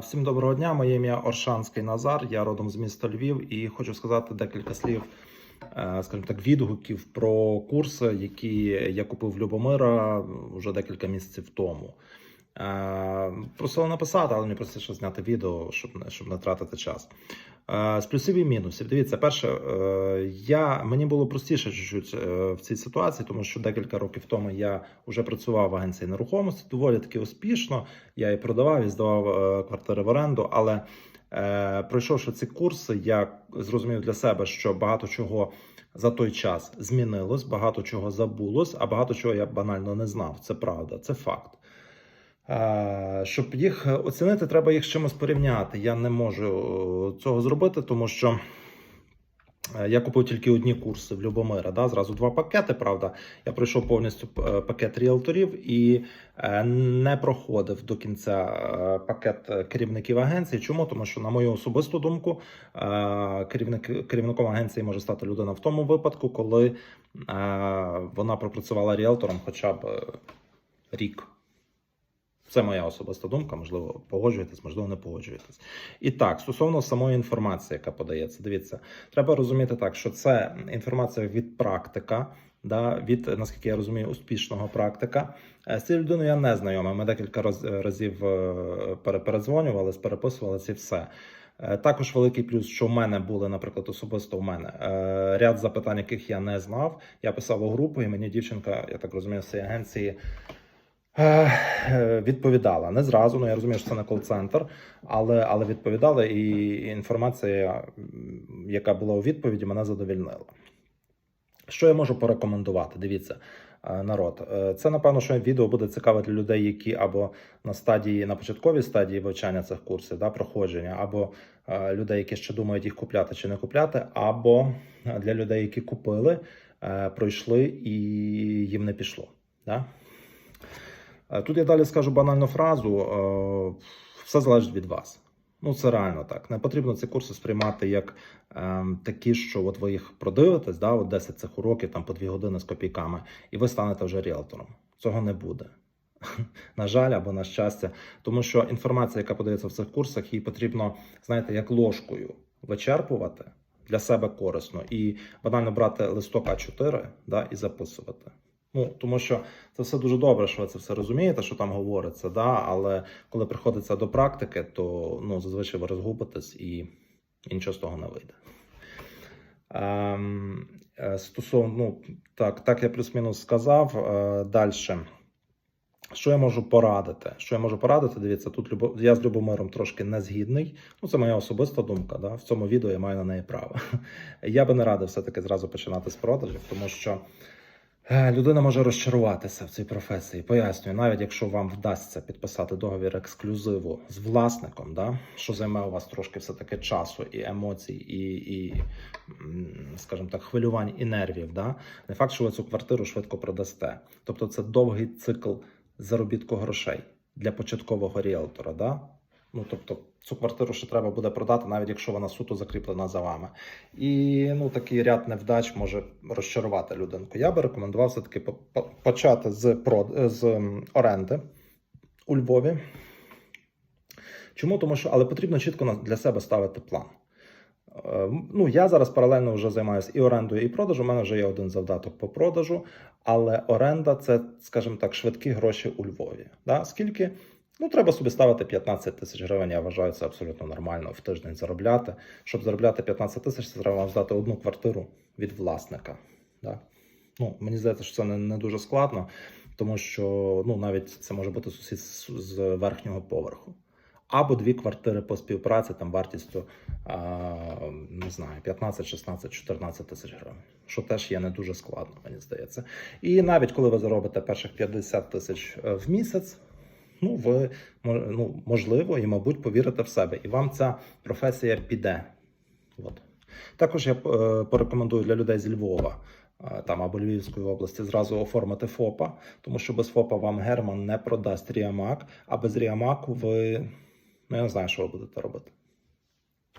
Всім доброго дня. Моє ім'я Оршанський Назар. Я родом з міста Львів і хочу сказати декілька слів, е, скажімо так, відгуків про курси, які я купив в Любомира вже декілька місяців тому. Е, Просили написати, але мені простіше зняти відео, щоб щоб не тратити час. Е, З плюсів і мінусів. Дивіться, перше, е, я мені було простіше чуть-чуть в цій ситуації, тому що декілька років тому я вже працював в агенції нерухомості, доволі таки успішно. Я і продавав, і здавав квартири в оренду. Але пройшовши ці курси, я зрозумів для себе, що багато чого за той час змінилось, багато чого забулось, а багато чого я банально не знав. Це правда, це факт. Щоб їх оцінити, треба їх з чимось порівняти. Я не можу е, цього зробити, тому що е, я купив тільки одні курси в Любомира. Да? Зразу два пакети. Правда, я пройшов повністю е, пакет ріелторів і не проходив до кінця пакет керівників агенції. Чому? Тому що, на мою особисту думку, керівник керівником агенції може стати людина в тому випадку, коли вона пропрацювала ріелтором хоча б рік. Це моя особиста думка, можливо, погоджуєтесь, можливо, не погоджуєтесь. І так, стосовно самої інформації, яка подається, дивіться, треба розуміти так, що це інформація від практика, да, від, наскільки я розумію, успішного практика. Е, З цією людиною я не знайомий. Ми декілька раз- разів е, передзвонювалися, переписувалися і все. Е, Також великий плюс, що в мене були, наприклад, особисто в мене ряд запитань, яких я не знав. Я писав у групу, і мені дівчинка, я так розумію, з цієї агенції Відповідала не зразу. Ну я розумію, що це не кол-центр, але, але відповідала, і інформація, яка була у відповіді, мене задовільнила. Що я можу порекомендувати? Дивіться, е, народ. е, Це напевно, що відео буде цікаве для людей, які або на стадії, на початковій стадії вивчання цих курсів, да, проходження, або е, людей, які ще думають їх купляти чи не купляти, або для людей, які купили, пройшли і їм не пішло. Да? Е, Тут я далі скажу банальну фразу: е, все залежить від вас. Ну, це реально так. Не потрібно ці курси сприймати як ем, такі, що от ви їх продивитесь, да, от 10 цих уроків, там по 2 години з копійками, і ви станете вже ріелтором. Цього не буде. На жаль, або на щастя, тому що інформація, яка подається в цих курсах, її потрібно, знаєте, як ложкою вичерпувати для себе корисно і банально брати листок А4 да, і записувати. Ну, тому що це все дуже добре, що ви це все розумієте, що там говориться, да, але коли приходиться до практики, то ну, зазвичай ви розгубитесь і, і нічого з того не вийде. Ем, е, стосовно, ну, так, так я плюс-мінус сказав. Е, Далі. Що я можу порадити? Що я можу порадити? Дивіться, тут любо... я з Любомиром трошки не згідний. Ну, це моя особиста думка. Да? В цьому відео я маю на неї право. Я би не радив все-таки зразу починати з продажів, тому що людина може розчаруватися в цій професії. Пояснюю, навіть якщо вам вдасться підписати договір ексклюзиву з власником, да? що займе у вас трошки все-таки часу і емоцій, і, і скажімо так, хвилювань і нервів. Да? Не факт, що ви цю квартиру швидко продасте. Тобто це довгий цикл заробітку грошей для початкового ріелтора. Да? Ну, тобто, цю квартиру ще треба буде продати, навіть якщо вона суто закріплена за вами. І ну, такий ряд невдач може розчарувати людинку. Я би рекомендував все-таки по- по- почати з, прод... з оренди у Львові. Чому? Тому що, але потрібно чітко для себе ставити план. Е, Ну, я зараз паралельно вже займаюся і орендою, і продажем. У мене вже є один завдаток по продажу, але оренда це, скажімо так, швидкі гроші у Львові. Да? Скільки? Ну, треба собі ставити 15 тисяч гривень. Я вважаю це абсолютно нормально в тиждень заробляти. Щоб заробляти 15 тисяч, це треба здати одну квартиру від власника. Да? Ну, мені здається, що це не, не дуже складно, тому що ну, навіть це може бути сусід з, з верхнього поверху. Або дві квартири по співпраці там вартістю а, не знаю, 15, 16, 14 тисяч гривень, що теж є не дуже складно, мені здається. І навіть коли ви заробите перших 50 тисяч е, в місяць, ну ви ну, можливо і, мабуть, повірите в себе, і вам ця професія піде. От. Також я е, порекомендую для людей зі Львова. е, Там або Львівської області зразу оформити ФОПа, тому що без ФОПа вам Герман не продасть Ріамак, а без Ріамаку ви ну я не знаю, що ви будете робити.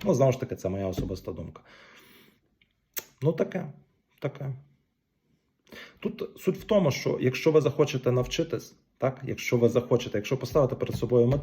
Ну, знову ж таки, це моя особиста думка. Ну, таке, таке. Тут суть в тому, що якщо ви захочете навчитись, так, якщо ви захочете, якщо поставити перед собою мету.